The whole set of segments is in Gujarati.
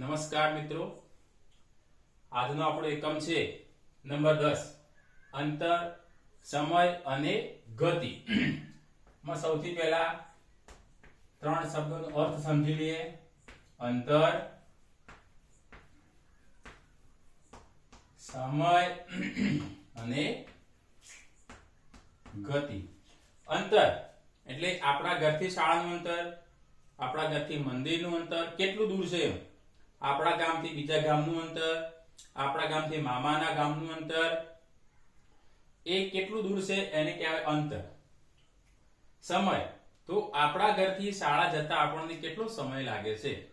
નમસ્કાર મિત્રો. આજનો આપણો એકમ છે નંબર દસ, અંતર, સમય અને ગતિ. માં સૌથી પહેલા ત્રણ શબ્દોનો અર્થ સમજી લઈએ. અંતર, સમય અને ગતિ. અંતર એટલે આપણા ઘરથી શાળાનું અંતર, આપણા ઘરથી મંદિરનું અંતર કેટલું દૂર છે આપણા ગામથી બીજા ગામનું અંતર આપણા ગામથી મામાના ગામનું અંતર એ કેટલું દૂર છે એને કહેવાય અંતર. સમય. તો આપણા ઘરથી શાળા જતા આપણને કેટલો સમય લાગે છે?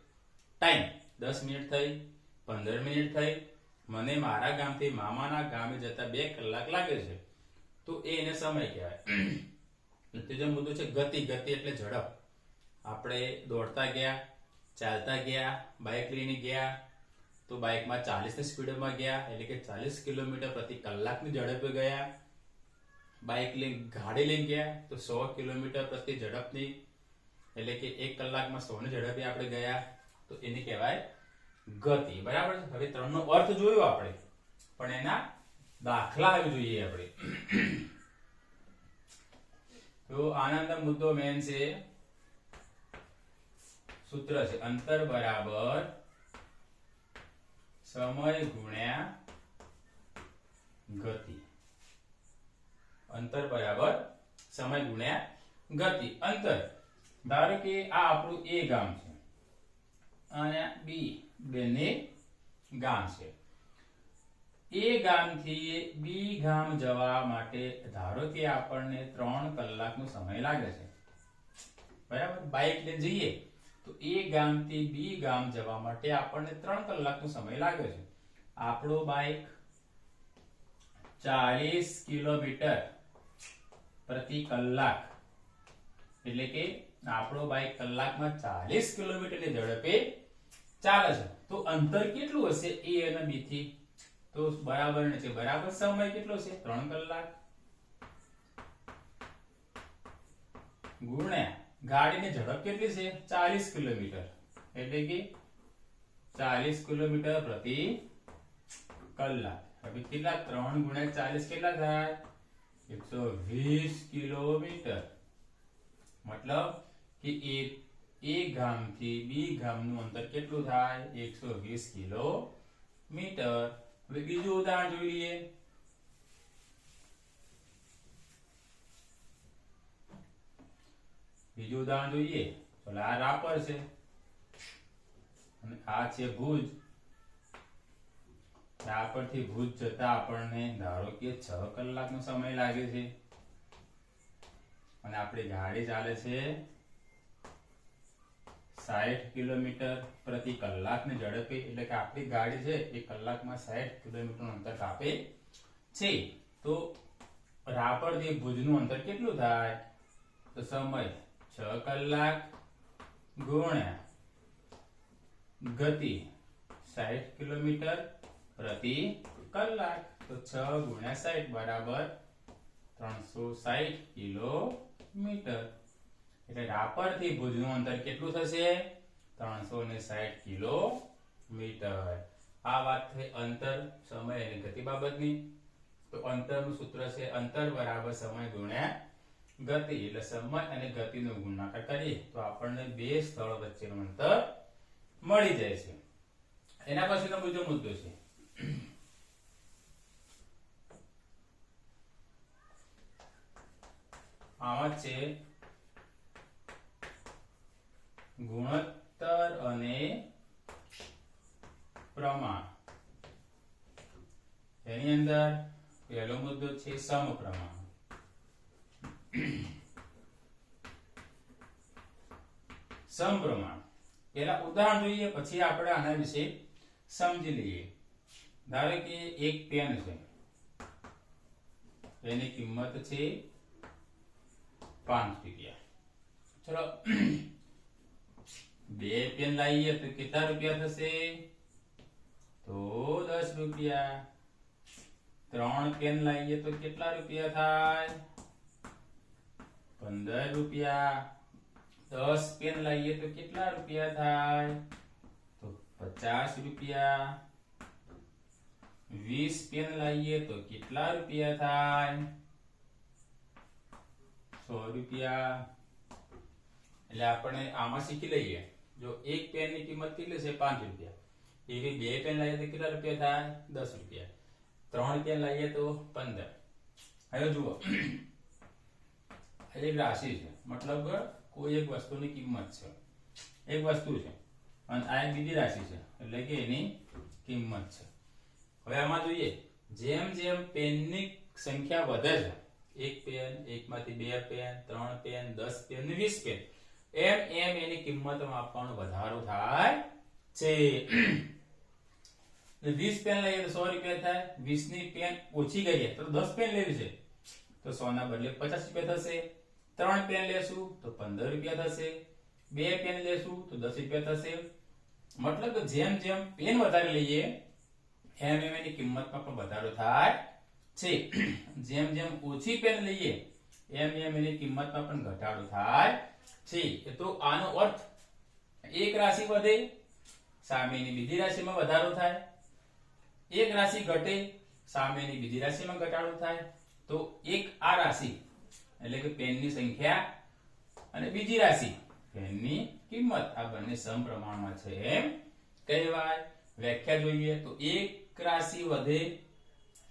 ટાઈમ દસ મિનિટ થઈ પંદર મિનિટ થઈ. મને મારા ગામથી મામાના ગામે જતા બે કલાક લાગે છે. તો એને સમય કહેવાય. ત્રીજો મુદ્દો છે ગતિ. ગતિ એટલે ઝડપ. આપણે દોડતા ગયા. ચાલતા ગયા બાઇક લઈને ગયા, તો બાઇકમાં ચાલીસની સ્પીડમાં ગયા, એટલે કે ચાલીસ કિલોમીટર પ્રતિ કલાકની ઝડપે ગયા. બાઇક લઈને, ગાડી લઈને ગયા, તો સો કિલોમીટર પ્રતિ ઝડપની, એટલે કે એક કલાકમાં સો ની ઝડપે આપણે ગયા. તો એને કહેવાય ગતિ. બરાબર હવે ત્રણનો અર્થ જોયો આપણે. પણ એના દાખલા જોઈએ આપણે. તો આનંદ મુદ્દો મેન છે. સૂત્ર છે. અંતર બરાબર સમય ગુણ્યા ગતિ. અંતર બરાબર સમય ગુણ્યા ગતિ. અંતર. ધારો કે આ આપણું એ ગામ છે. અને બી બંને ગામ છે. એ ગામથી બી ગામ જવા માટે ધારો કે આપણને ત્રણ કલાકનો સમય લાગે છે. બરાબર? બાઇક લઈને જઈએ. તો એ ગામથી બી ગામ જવા માટે આપણને ત્રણ કલાકનો સમય લાગે છે. આપણો બાઇક ચાલીસ કિલોમીટર પ્રતિ કલાક. એટલે કે આપણો બાઇક કલાકમાં ચાલીસ કિલોમીટરની ઝડપે ચાલે છે. તો અંતર કેટલું હશે? એ અને બી થી તો બરાબર છે? બરાબર સમય કેટલો છે? ત્રણ કલાક. ગુણ્યા ગાડીની ઝડપ કેટલી છે? ચાલીસ કિલોમીટર. એટલે કે ચાલીસ કિલોમીટર પ્રતિ કલાક. હવે કેટલા ત્રણ ગુણ્યા ચાલીસ કેટલા થાય? એકસો વીસ કિલોમીટર. મતલબ કે એક એ ગામથી બી ગામનું અંતર કેટલું થાય? એકસો વીસ કિલોમીટર. હવે બીજું ઉદાહરણ જોઈ લઈએ. બીજું ઉદાહરણ જોઈએ તો આ રાપર છે. અને આ છે ભુજ. રાપરથી ભુજ જતા આપણને ધારો કે છ કલાકનો સમય લાગે છે. અને આપણી ગાડી ચાલે છે સાઠ કિલોમીટર પ્રતિ કલાકની ઝડપે. એટલે કે આપણી ગાડી છે એ કલાકમાં સાઠ કિલોમીટરનું અંતર કાપે છે. તો રાપરથી ભુજનું અંતર કેટલું થાય? તો સમય છ કલાક ગુણ્યા ગતિ સાઠ કિલોમીટર પ્રતિ કલાક. તો છ ગુણ્યા સાઠ બરાબર ત્રણસો સાઠ કિલોમીટર. એટલે રાપરથી ભુજનું અંતર કેટલું થશે? ત્રણસો ને સાઠ કિલોમીટર. આ વાત થઈ અંતર, સમય અને ગતિ બાબતની. તો અંતરનું સૂત્ર છે અંતર બરાબર સમય ગુણ્યા ગતિ એટલે સમય અને ગતિનો ગુણાકાર કરીએ તો આપણને બે સ્થળ વચ્ચેનું અંતર મળી જાય છે. એના પછીનો બીજો મુદ્દો છે. આમાં છે ગુણોત્તર અને પ્રમાણ. એની અંદર પહેલો મુદ્દો છે સમપ્રમાણ. સમપ્રમાણ પહેલા ઉદાહરણ જોઈએ, પછી આપણે આના વિશે સમજી લઈએ. ધારો કે એક પેન છે. એની કિંમત છે પાંચ રૂપિયા. ચલો. બે પેન લાવીએ તો કેટલા રૂપિયા થશે? તો દસ રૂપિયા. ત્રણ પેન લાવીએ તો કેટલા રૂપિયા થાય? પંદર રૂપિયા. દસ પેન લાવીએ તો કેટલા રૂપિયા થાય તો પચાસ રૂપિયા વીસ પેન લાવીએ તો કેટલા રૂપિયા થાય સો રૂપિયા એટલે આપણે આમાં શીખી લઈએ, જો એક પેનની કિંમત કેટલી છે? પાંચ રૂપિયા. એવી બે પેન લાવીએ તો કેટલા રૂપિયા થાય? દસ રૂપિયા. ત્રણ પેન લાવીએ તો પંદર. હવે જુઓ. આ એક રાશિ છે. મતલબ કોઈ એક વસ્તુની કિંમત છે. એક વસ્તુ છે. અને આ એક બીજી રાશિ છે. એટલે કે એની કિંમત છે. હવે આમાં જોઈએ. જેમ જેમ પેનની સંખ્યા વધે છે, એક પેન, એકમાંથી બે પેન, ત્રણ પેન, દસ પેન વીસ પેન, એમ એમ એની કિંમતમાં પણ વધારો થાય છે. વીસ પેન લઈએ તો સો રૂપિયા થાય. વીસની પેન ઓછી કરીએ તો દસ પેન લેવી છે. તો સો ના બદલે પચાસ રૂપિયા થશે. ત્રણ પેન લેશું, તો પંદર રૂપિયા થશે. બે પેન લેશું, તો દસ રૂપિયા થશે. મતલબ કે જેમ જેમ પેન વધારે લઈએ, એમ એમ એની કિંમતમાં પણ વધારો થાય છે. જેમ જેમ ઓછી પેન લઈએ, એમ એમ એની કિંમતમાં પણ ઘટાડો થાય છે. એ તો આનો અર્થ, એક રાશિ વધે, સામેની બીજી રાશિમાં વધારો થાય. એક રાશિ ઘટે, સામેની બીજી રાશિમાં ઘટાડો થાય. તો એક આ રાશિ એટલે કે પેનની સંખ્યા અને બીજી રાશિ. પેનની કિંમત. આ બંને સમપ્રમાણમાં છે એમ કહેવાય. વ્યાખ્યા જોઈએ તો એક રાશિ વધે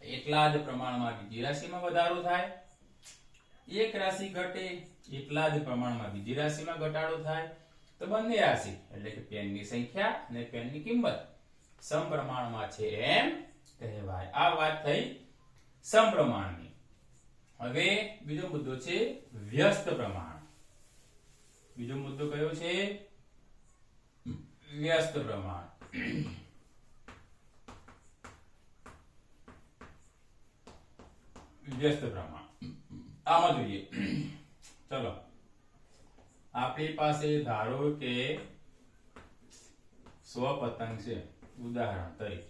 એટલા જ પ્રમાણમાં બીજી રાશિમાં વધારો થાય. એક રાશિ ઘટે એટલા જ પ્રમાણમાં બીજી રાશિમાં ઘટાડો થાય. તો બંને રાશિ, એટલે કે પેનની સંખ્યા અને પેનની કિંમત સમપ્રમાણમાં છે એમ કહેવાય. આ વાત થઈ સમપ્રમાણની. હવે બીજો મુદ્દો છે વ્યસ્ત પ્રમાણ. બીજો મુદ્દો કયો છે? વ્યસ્ત પ્રમાણ. વ્યસ્ત પ્રમાણ. આમાં જોઈએ. ચલો. આપણી પાસે ધારો કે સો પતંગ છે, ઉદાહરણ તરીકે.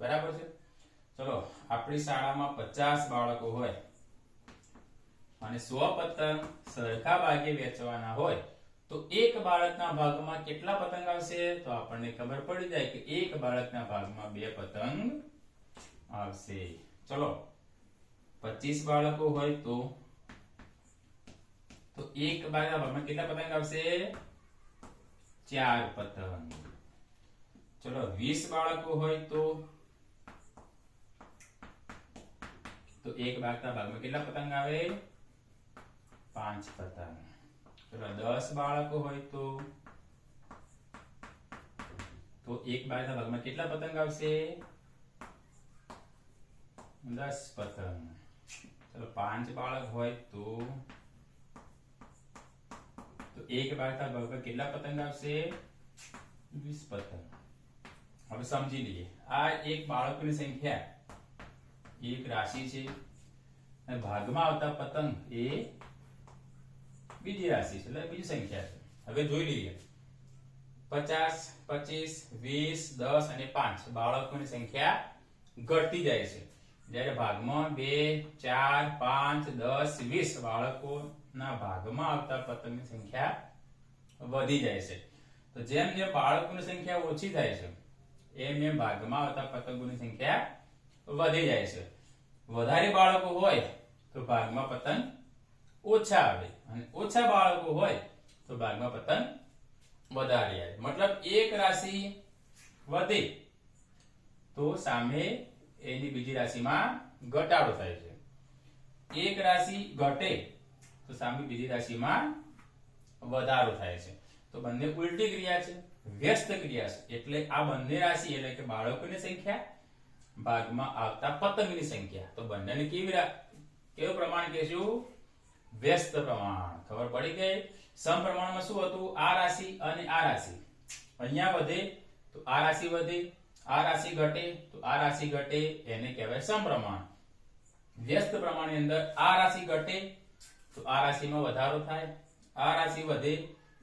બરાબર છે? ચલો, આપણી શાળામાં પચાસ બાળકો હોય અને સો સરખા ભાગે વેચવાના હોય, તો એક બાળકના ભાગમાં કેટલા પતંગ આવશે? તો આપણને ખબર પડી જાય કે એક બાળકના ભાગમાં બે પતંગ આવશે. ચલો, પચીસ બાળકો હોય તો તો એક બાળકના ભાગમાં કેટલા પતંગ આવશે? ચાર પતંગ. ચલો, વીસ બાળકો હોય તો તો એક બાળકના ભાગમાં કેટલા પતંગ આવે? પાંચ પતંગ ચલો દસ બાળકો હોય તો તો એક બાળકના ભાગમાં કેટલા પતંગ આવશે દસ પતંગ ચલો પાંચ બાળક હોય તો એક બાળકના ભાગમાં કેટલા પતંગ આવશે વીસ પતંગ હવે સમજી લઈએ આ એક બાળકોની સંખ્યા એક રાશિ છે ભાગમાં આવતા પતંગ એ બીજી રાશિ છે, એટલે બીજી સંખ્યા છે. હવે જોઈ લઈએ. પચાસ, પચીસ, વીસ, દસ અને પાંચ બાળકોની સંખ્યા ઘટતી જાય છે. જ્યારે ભાગમાં બે, ચાર, પાંચ, દસ, વીસ બાળકોના ભાગમાં આવતા પતંગની સંખ્યા વધી જાય છે. તો જેમ જેમ બાળકોની સંખ્યા ઓછી થાય છે, એમ એમ ભાગમાં આવતા પતંગોની સંખ્યા વધી જાય છે. વધારે બાળકો હોય તો ભાગમાં પતંગ ઓછા આવે. અને ઓછા બાળકો હોય તો ભાગમાં પતંગ વધારે આવે. મતલબ એક રાશિ વધે તો સામે એની બીજી રાશિમાં ઘટાડો થાય છે. એક રાશિ ઘટે તો સામે બીજી રાશિમાં વધારો થાય છે. તો બંને ઉલટી ક્રિયા છે, વ્યસ્ત ક્રિયા છે. એટલે આ બંને રાશિ, એટલે કે બાળકોની સંખ્યા, ભાગમાં આવતા પતંગની સંખ્યા. તો બંનેને કેવી કેવું પ્રમાણ કહેશું? વ્યસ્ત પ્રમાણ. ખબર પડી ગઈ? સમપ્રમાણમાં શું હતું? આ રાશિ અને આ રાશિ. અહીંયા વધે તો આ રાશિ વધે, આ રાશિ ઘટે તો આ રાશિ ઘટે. એને કહેવાય સમપ્રમાણ. વ્યસ્ત પ્રમાણની અંદર આ રાશિ ઘટે તો આ રાશિમાં વધારો થાય. આ રાશિ વધે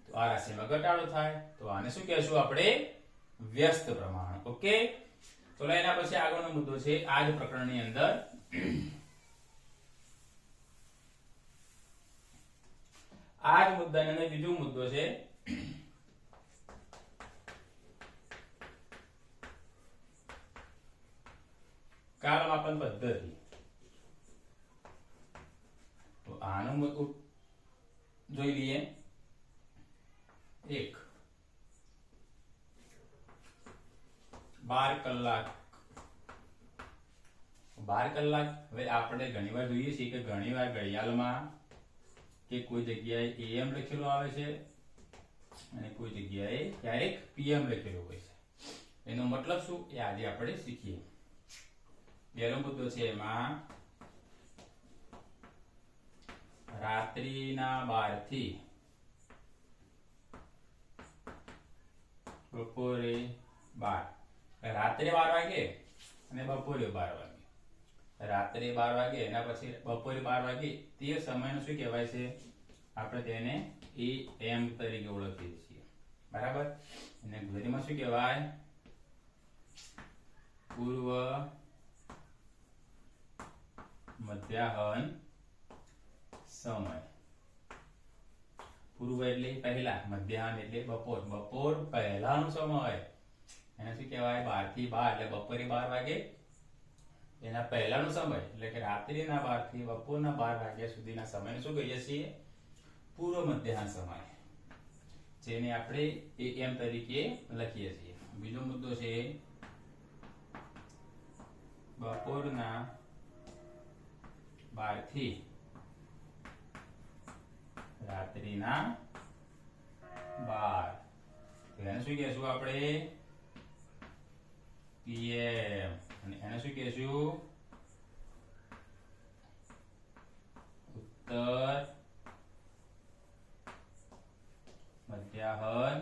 તો આ રાશિમાં ઘટાડો થાય. તો આને શું કહેશું આપણે? વ્યસ્ત પ્રમાણ. ઓકે? તો એના પછી આગળનો મુદ્દો છે. આ જ પ્રકરણની અંદર આ મુદ્દા મુદ્દાની અંદર બીજો મુદ્દો છે. કાળમાપન પદ્ધતિ. તો આનું જોઈ લઈએ. એક. બાર કલાક. બાર કલાક, હવે આપણે ઘણી વાર જોઈએ છીએ કે ઘણી વાર ઘડિયાળમાં કે કોઈ જગ્યાએ એમ લખેલું આવે છે અને કોઈ જગ્યાએ ક્યારેક પીએમ લખેલું હોય છે. એનો મતલબ શું? એ આજે આપણે શીખીએ. પહેલો મુદ્દો છે એમાં રાત્રિના બારથી બપોરે બાર. રાત્રે બાર વાગે અને બપોરે બાર વાગે. રાત્રે બાર વાગે એના પછી બપોરે બાર વાગે તે સમયનું શું કહેવાય છે? આપણે તેને એ એમ તરીકે ઓળખીએ છીએ. બરાબર? અને ગુજરાતીમાં શું કહેવાય? પૂર્વ મધ્યાહન સમય. પૂર્વ એટલે પહેલા, મધ્યાહન એટલે બપોર. બપોર પહેલાનો સમય. એને શું કહેવાય? બારથી બાર, એટલે બપોરે બાર વાગે એના પહેલાનો સમય, એટલે કે રાત્રિના બારથી બપોરના બાર વાગ્યા સુધીના સમયને શું કહીએ છીએ? પૂર્વ મધ્યાહન સમય. જેને આપણે એ એમ તરીકે લખીએ છીએ. બીજો મુદ્દો છે, બપોરના બારથી રાત્રિના બાર. એને શું કહેશું આપણે? પીએમ અને એને શું કહેશું ઉત્તર મધ્યાહન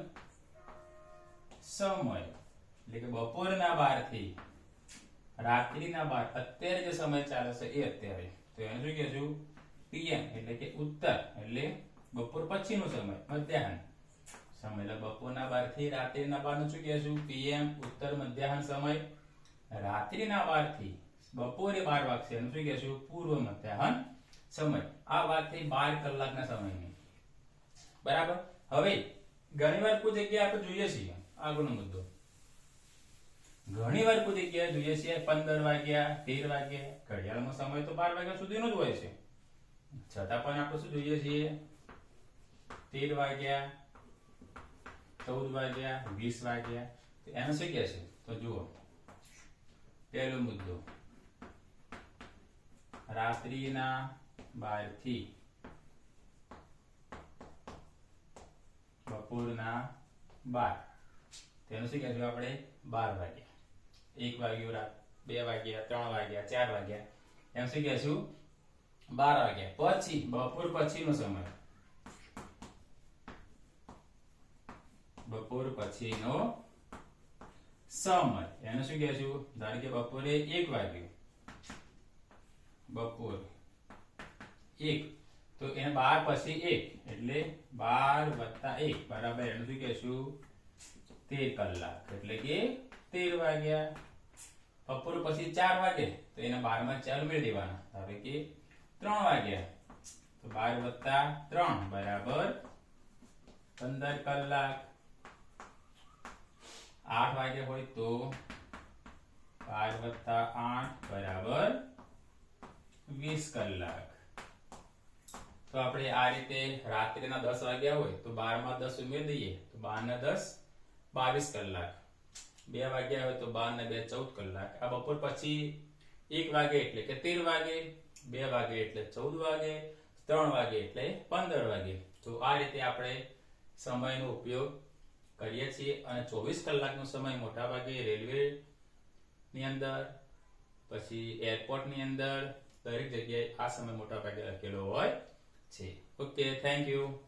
સમય એટલે કે બપોરના બારથી બાર અત્યારે જે સમય ચાલે છે એ અત્યારે. તો એને શું કહેશું પીએમ, એટલે કે ઉત્તર. એટલે બપોર પછીનો સમય, મધ્યાહન. સમય એટલે બપોરના બારથી રાત્રિના બારનું શું કહેશું? પીએમ, ઉત્તર, મધ્યાહન સમય. રાત્રિના બારથી બપોરે બાર વાગશે. એનું શું કહેશું? પૂર્વ મધ્યાહન સમય. આ વાત થઈ બાર કલાકના સમયની. બરાબર? હવે ઘણીવાર કોઈ જગ્યાએ આપણે જોઈએ છીએ આગળનો મુદ્દો. ઘણીવાર કોઈ જગ્યાએ જોઈએ છીએ પંદર વાગ્યા, તેર વાગ્યા. ઘડિયાળમાં સમય તો બાર વાગ્યા સુધીનો જ હોય છે. છતાં પણ આપણે શું જોઈએ છીએ? તેર વાગ્યા, ચૌદ વાગ્યા, વીસ વાગ્યા. એને શું કહે છે? તો જુઓ. પહેલો મુદ્દો. રાત્રિના બારથી બપોરના બાર. તેનું શું કહેશું આપણે? બાર વાગ્યા. એક વાગ્યું રાત બે વાગ્યા, ત્રણ વાગ્યા, ચાર વાગ્યા. એમ શું કહેશું બાર વાગ્યા. પછી, બપોર પછીનો સમય. બપોર પછીનો સમય. એને શું કહેશું ધારો કે બપોરે એક વાગ્યું. બપોર એક. તો એને બાર પછી એક. એટલે બાર વત્તા એક. બરાબર. એનું શું કહેશું તેર કલાક. એટલે કે તેર વાગ્યા. બપોર પછી ચાર વાગે. તો એને બારમાં ચાર ઉમેરી દેવાના. ધારો કે ત્રણ વાગ્યા. તો બાર વત્તા ત્રણ. બરાબર. પંદર કલાક. આઠ વાગ્યા હોય તો બાર વત્તા આઠ. બરાબર. વીસ કલાક. તો આપણે આ રીતે રાત્રિના દસ વાગ્યા હોય તો બારમાં દસ ઉમેરી દઈએ. તો બાર ના દસ બાવીસ કલાક. બે વાગ્યા હોય તો બાર ને બે ચૌદ કલાક. આ બપોર પછી એક વાગે એટલે કે તેર વાગે, બે વાગે એટલે ચૌદ વાગે, ત્રણ વાગે એટલે પંદર વાગે. તો આ રીતે આપણે સમયનો ઉપયોગ કરીએ છીએ અને ચોવીસ કલાકનો સમય મોટા ભાગે રેલવે ની અંદર, પછી એરપોર્ટની અંદર, દરેક જગ્યાએ આ સમય મોટા ભાગે લખેલો હોય છે. Okay thank you